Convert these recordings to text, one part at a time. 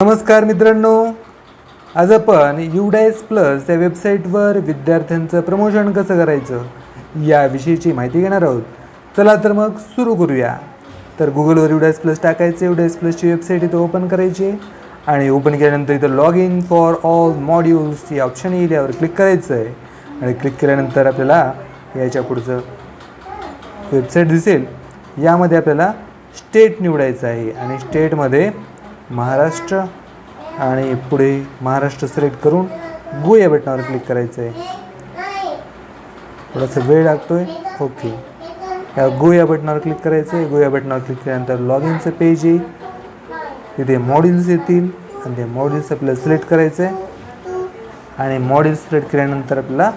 नमस्कार मित्रांनो. आज आपण युडायस प्लस या वेबसाईटवर विद्यार्थ्यांचं प्रमोशन कसं करायचं याविषयीची माहिती घेणार आहोत. चला तर मग सुरू करूया. तर गुगलवर युडायस प्लस टाकायचं युडायस प्लसची वेबसाईट इथं ओपन करायची आणि ओपन केल्यानंतर इथं log in for all modules या ऑप्शन येईल यावर क्लिक करायचं आहे आणि क्लिक केल्यानंतर आपल्याला याच्या पुढचं वेबसाईट दिसेल. यामध्ये आपल्याला स्टेट निवडायचं आहे आणि स्टेटमध्ये महाराष्ट्र आणि पुढे महाराष्ट्र सिलेक्ट करून गो या बटनावर क्लिक करायचं आहे थोडासा वेळ लागतोय. ओके. या गो या बटनावर क्लिक करायचं आहे गो या बटनावर क्लिक केल्यानंतर लॉग इनचं पेज येईल. तिथे मॉड्यूल्स येतील. आणि ते मॉड्यूल्स आपल्याला सिलेक्ट करायचं आहे आणि मॉड्यूल सिलेक्ट केल्यानंतर आपल्याला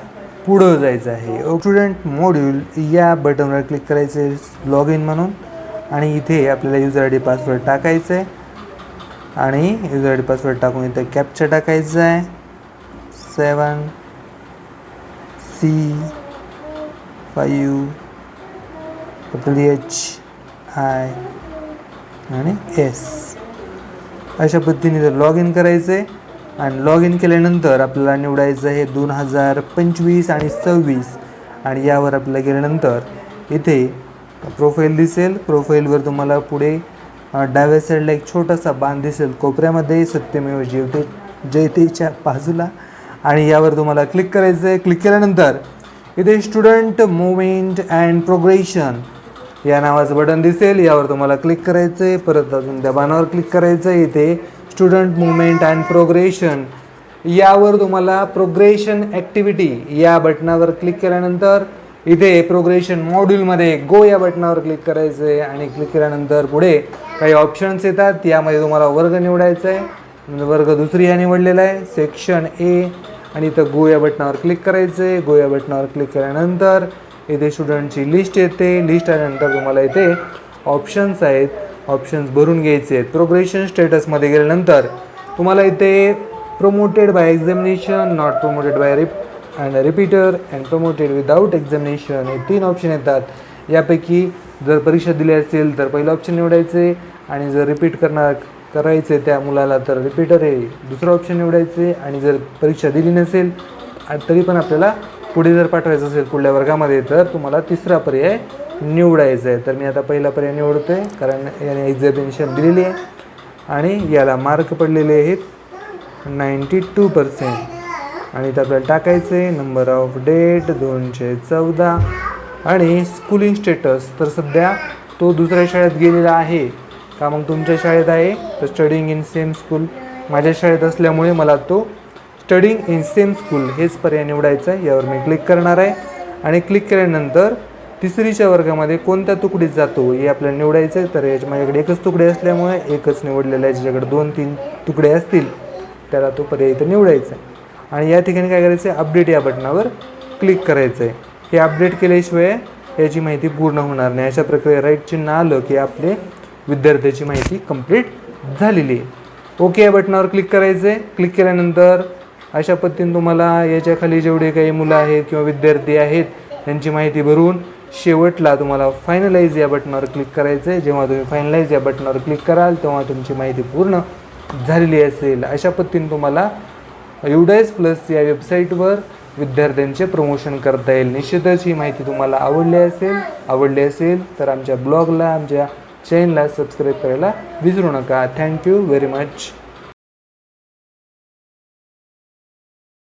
पुढं जायचं आहे. स्टुडंट मॉड्यूल या बटनवर क्लिक करायचं आहे लॉग इन म्हणून. आणि इथे आपल्याला युजर आय डी पासवर्ड टाकायचं आहे आणि युजर आय डी पासवर्ड टाकून इथं कॅप्चा टाकायचं आहे. Seven C five W H I आणि एस अशा पद्धतीने जर लॉग इन करायचं आहे आणि लॉग इन केल्यानंतर आपल्याला निवडायचं आहे दोन हजार पंचवीस आणि सव्वीस. आणि यावर आपल्याला गेल्यानंतर इथे प्रोफाईल दिसेल. प्रोफाईलवर तुम्हाला पुढे डाव्या साईडला एक छोटासा बांध दिसेल. कोपऱ्यामध्ये सत्यमेव जयते जयतेच्या बाजूला. आणि यावर तुम्हाला क्लिक करायचं आहे क्लिक केल्यानंतर इथे स्टुडंट मुवमेंट अँड प्रोग्रेशन या नावाचं बटन दिसेल. यावर तुम्हाला क्लिक करायचं आहे परत अजून त्या बाणावर क्लिक करायचं आहे इथे स्टुडंट मुवमेंट अँड प्रोग्रेशन यावर तुम्हाला प्रोग्रेशन ॲक्टिव्हिटी या बटनावर क्लिक केल्यानंतर इथे प्रोग्रेशन मॉड्यूलमध्ये गो या बटनावर क्लिक करायचं आहे आणि क्लिक केल्यानंतर पुढे काही ऑप्शन्स येतात यामध्ये तुम्हाला वर्ग निवडायचा आहे म्हणजे वर्ग दुसरी हा निवडलेला आहे. सेक्शन ए आणि इथं गो या बटनावर क्लिक करायचं आहे गो या बटनावर क्लिक केल्यानंतर इथे स्टुडंटची लिस्ट येते. लिस्ट आल्यानंतर तुम्हाला इथे ऑप्शन्स आहेत. ऑप्शन्स भरून घ्यायचे आहेत. प्रोग्रेशन स्टेटसमध्ये गेल्यानंतर तुम्हाला इथे promoted by examination not promoted by rep and repeater and promoted without examination हे तीन ऑप्शन येतात. यापैकी जर परीक्षा दिली असेल तर पहिलं ऑप्शन निवडायचे आणि जर रिपीट करणार करायचे त्या मुलाला तर रिपीटर हे दुसरं ऑप्शन निवडायचे आणि जर परीक्षा दिली नसेल आणि तरी पण आपल्याला पुढे जर पाठवायचं असेल पुढल्या वर्गामध्ये तर तुम्हाला तिसरा पर्याय निवडायचा आहे. तर मी आता पहिला पर्याय निवडतो आहे कारण याने एक्झामिनेशन दिलेली आहे आणि याला मार्क पडलेले आहेत नाईंटी टू पर्सेंट आणि इथं आपल्याला टाकायचं आहे नंबर ऑफ डेट दोनशे चौदा. आणि स्कूलिंग स्टेटस तर सध्या तो दुसऱ्या शाळेत गेलेला आहे. का मग तुमच्या शाळेत आहे? तर स्टडिंग इन सेम स्कूल माझ्या शाळेत असल्यामुळे मला तो स्टडिंग इन सेम स्कूल हेच पर्याय निवडायचा आहे यावर मी क्लिक करणार आहे. आणि क्लिक केल्यानंतर तिसरीच्या वर्गामध्ये कोणत्या तुकडीत जातो हे आपल्याला निवडायचं आहे. तर याच्या माझ्याकडे एकच तुकडे असल्यामुळे एकच निवडलेलं आहे ज्याच्याकडे दोन तीन तुकडे असतील त्याला तो पर्याय इथं निवडायचा आहे. आणि या ठिकाणी काय करायचं आहे? अपडेट या बटनावर क्लिक करायचं आहे. हे अपडेट केल्याशिवाय याची माहिती पूर्ण होणार नाही. अशा प्रकारे राईट चिन्ह आलं की आपले विद्यार्थ्याची माहिती कंप्लीट झालेली आहे. ओके या बटनावर क्लिक करायचं आहे क्लिक केल्यानंतर अशा पद्धतीने तुम्हाला याच्याखाली जेवढे काही मुलं आहेत किंवा विद्यार्थी आहेत त्यांची माहिती भरून शेवटला तुम्हाला फायनलाइज या बटनावर क्लिक करायचं आहे जेव्हा तुम्ही फायनलाइज या बटनावर क्लिक कराल तेव्हा तुमची माहिती पूर्ण झालेली असेल. अशा पद्धतीने तुम्हाला युडायस प्लस या वेबसाईटवर विद्यार्थ्यांचे प्रमोशन करता येईल. निश्चितच ही माहिती तुम्हाला आवडली असेल आवडली असेल तर आमच्या ब्लॉगला आमच्या चॅनलला सबस्क्राईब करायला विसरू नका. Thank you very much